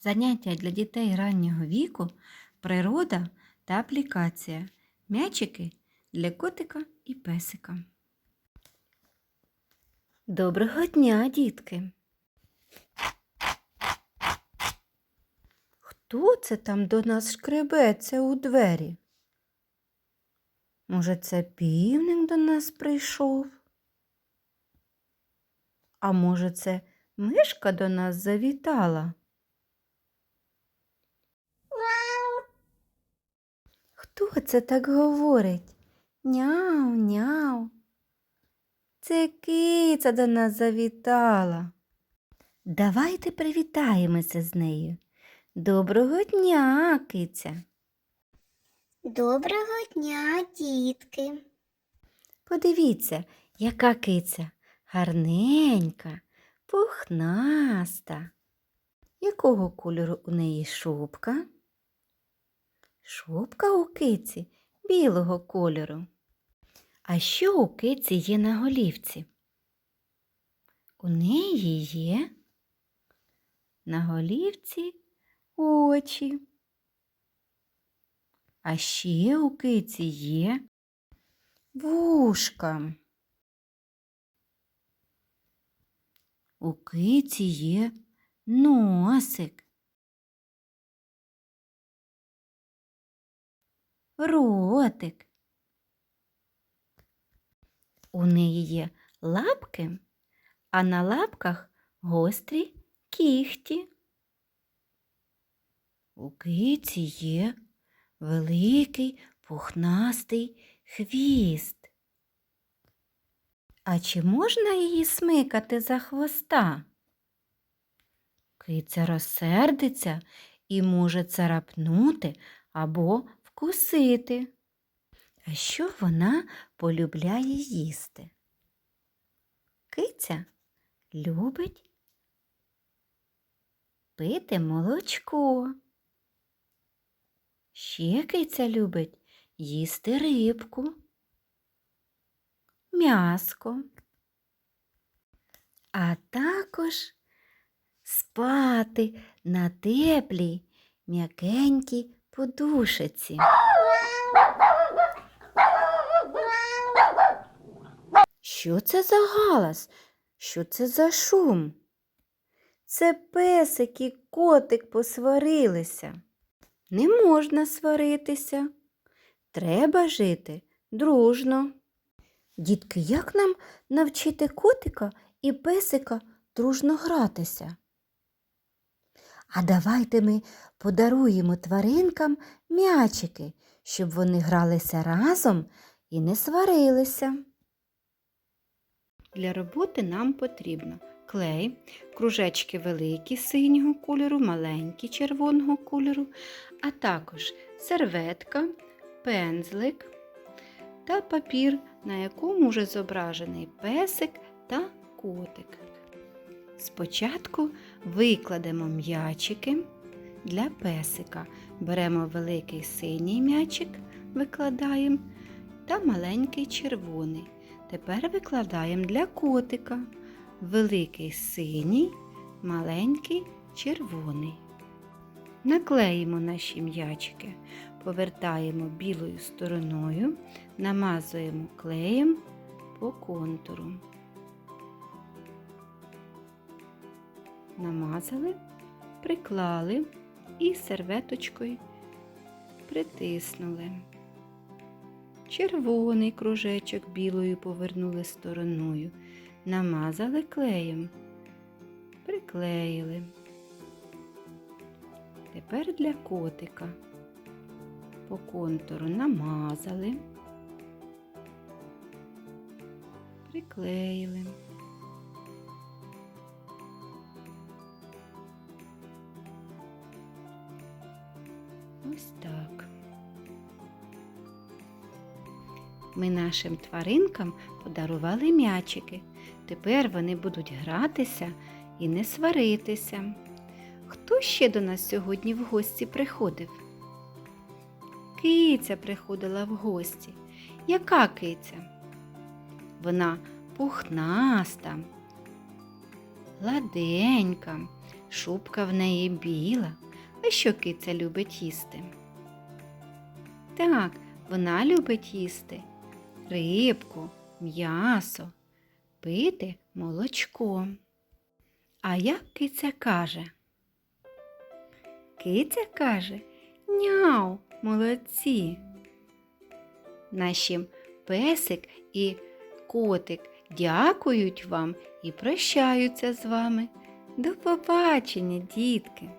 Заняття для дітей раннього віку, природа та аплікація. М'ячики для котика і песика. Доброго дня, дітки! Хто це там до нас шкребеться у двері? Може, це півник до нас прийшов? А може, це мишка до нас завітала? Хто це так говорить? Няу, няу. Це киця до нас завітала. Давайте привітаємося з нею. Доброго дня, киця. Доброго дня, дітки. Подивіться, яка киця гарненька, пухнаста. Якого кольору у неї шубка? Шубка у киці білого кольору. А що у киці є на голівці? У неї є на голівці очі. А ще у киці є вушка. У киці є носик. Ротик. У неї є лапки, а на лапках гострі кіхті. У киці є великий пухнастий хвіст. А чи можна її смикати за хвоста? Киця розсердиться і може царапнути або вкусити. А що вона полюбляє їсти? Киця любить пити молочко. Ще киця любить їсти рибку, м'яско, а також спати на теплій, м'якенькій подушиці. Що це за галас? Що це за шум? Це песик і котик посварилися. Не можна сваритися. Треба жити дружно. Дітки, як нам навчити котика і песика дружно гратися? А давайте ми подаруємо тваринкам м'ячики, щоб вони гралися разом і не сварилися. Для роботи нам потрібно клей, кружечки великі синього кольору, маленькі червоного кольору, а також серветка, пензлик та папір, на якому вже зображений песик та котик. Спочатку викладемо м'ячики для песика. Беремо великий синій м'ячик, викладаємо та маленький червоний. Тепер викладаємо для котика великий синій, маленький червоний. Наклеїмо наші м'ячики, повертаємо білою стороною, намазуємо клеєм по контуру. Намазали, приклали і серветочкою притиснули. Червоний кружечок білою повернули стороною, намазали клеєм, приклеїли. Тепер для котика по контуру намазали, приклеїли. Ось так. Ми нашим тваринкам подарували м'ячики. Тепер вони будуть гратися і не сваритися. Хто ще до нас сьогодні в гості приходив? Киця приходила в гості. Яка киця? Вона пухнаста, гладенька, шубка в неї біла. А що киця любить їсти? Так, вона любить їсти рибку, м'ясо, пити молочко. А як киця каже? Киця каже Няу, молодці. Наші песик і котик дякують вам і прощаються з вами. До побачення, дітки!